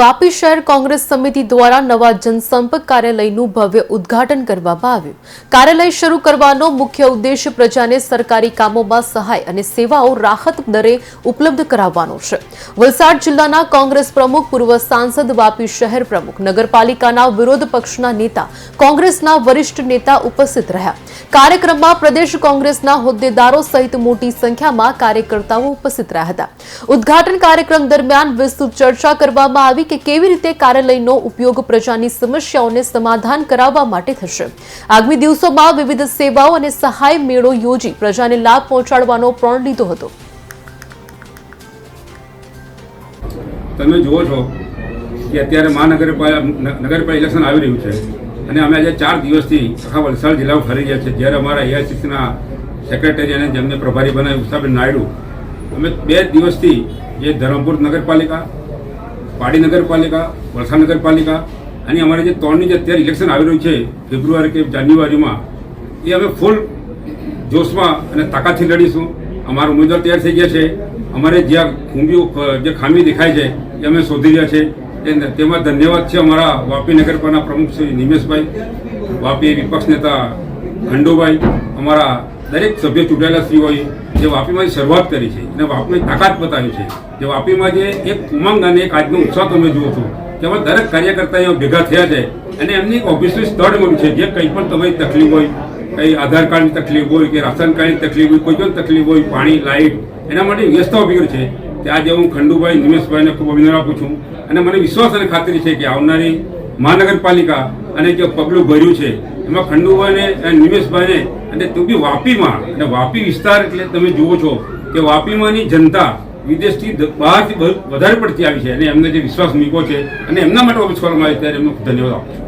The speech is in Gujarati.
વાપી શહેર કોંગ્રેસ સમિતિ દ્વારા નવા જનસંપર્ક કાર્યાલયનું ભવ્ય ઉદ્ઘાટન કરવામાં આવ્યું. કાર્યાલય શરૂ કરવાનો મુખ્ય ઉદ્દેશ પ્રજાને સરકારી કામોમાં સહાય અને સેવાઓ રાહત દરે ઉપલબ્ધ કરાવવાનો છે. વલસાડ જિલ્લાના કોંગ્રેસ પ્રમુખ, પૂર્વ સાંસદ, વાપી શહેર પ્રમુખ, નગરપાલિકાના વિરોધ પક્ષના નેતા, કોંગ્રેસના વરિષ્ઠ નેતા ઉપસ્થિત રહ્યા. કાર્યક્રમમાં પ્રદેશ કોંગ્રેસના હોદ્દેદારો સહિત મોટી સંખ્યામાં કાર્યકર્તાઓ ઉપસ્થિત રહ્યા હતા. ઉદ્ઘાટન કાર્યક્રમ દરમિયાન વિસ્તૃત ચર્ચા કરવામાં આવી. કે કેવી રીતે કાર્યાલયનો ઉપયોગ પ્રજાની સમસ્યાઓને સમાધાન કરાવવા માટે થશે. આગામી દિવસોમાં વિવિધ સેવાઓ અને સહાય મેળો યોજી પ્રજાને લાભ પહોંચાડવાનો પ્રણ લીધો હતો. તમે જુઓ છો કે અત્યારે મહાનગરપાલિકા નગરપાલિકા ઇલેક્શન આવી રહ્યું છે અને અમે આજે ચાર દિવસથી આખા વલસાડ જિલ્લામાં ફરી રહ્યા છીએ. જ્યારે અમારા એઆઈસીસીના સેક્રેટરી અને જેમને પ્રભારી બનાવ્યું સાહેબ નાયડુ, અમે બે દિવસથી જે ધરમપુર નગરપાલિકા પાડી નગરપાલિકા, વલસાડ નગરપાલિકા અને અમારે જે ત્રણની જે અત્યારે ઇલેક્શન આવી રહ્યું છે, ફેબ્રુઆરી કે જાન્યુઆરીમાં, એ અમે ફૂલ જોશમાં અને તાકાતથી લડીશું. અમારા ઉમેદવાર તૈયાર થઈ ગયા છે. અમારે જ્યાં ખૂંબીઓ, જે ખામી દેખાય છે, એ અમે શોધી રહ્યા છે. તેમાં ધન્યવાદ છે અમારા વાપી નગરપાલિકાના પ્રમુખ શ્રી નિમેશભાઈ, વાપી વિપક્ષ નેતા ખંડુભાઈ અમારા દરેક સભ્ય ચૂંટાયેલા શ્રીઓએ જે વાપીમાંથી શરૂઆત કરી છે અને વાપીમાં તાકાત બતાવી છે, જે વાપીમાં જે એક ઉમંગ અને એક આજનો ઉત્સાહ તમે જુઓ છો તેમાં દરેક કાર્યકર્તા અહીંયા ભેગા થયા છે અને એમની એક ઓફિસનું સ્થળ મળ્યું છે, જે કંઈ પણ તમારી તકલીફ હોય, કંઈ આધાર કાર્ડની તકલીફ હોય કે રાશન કાર્ડની તકલીફ હોય, કોઈ પણ તકલીફ હોય, પાણી લાઇટ એના માટે વ્યવસ્થા ઊભી છે. તે આજે હું ખંડુભાઈ, નિમેશભાઈને ખૂબ અભિનંદન આપું છું અને મને વિશ્વાસ અને ખાતરી છે કે આવનારી મહાનગરપાલિકા અને જે પગલું ભર્યું છે, એમાં ખંડુભાઈને નિમેશભાઈને અને તો બી વાપીમાં, અને વાપી વિસ્તાર એટલે તમે જુઓ છો કે વાપીમાંની જનતા વિદેશથી બહારથી વધારે પડતી આવી છે. અને એમને જે વિશ્વાસ મૂક્યો છે અને એમના માટે ઓફિસ કરવામાં આવે ત્યારે એમનો ધન્યવાદ આપું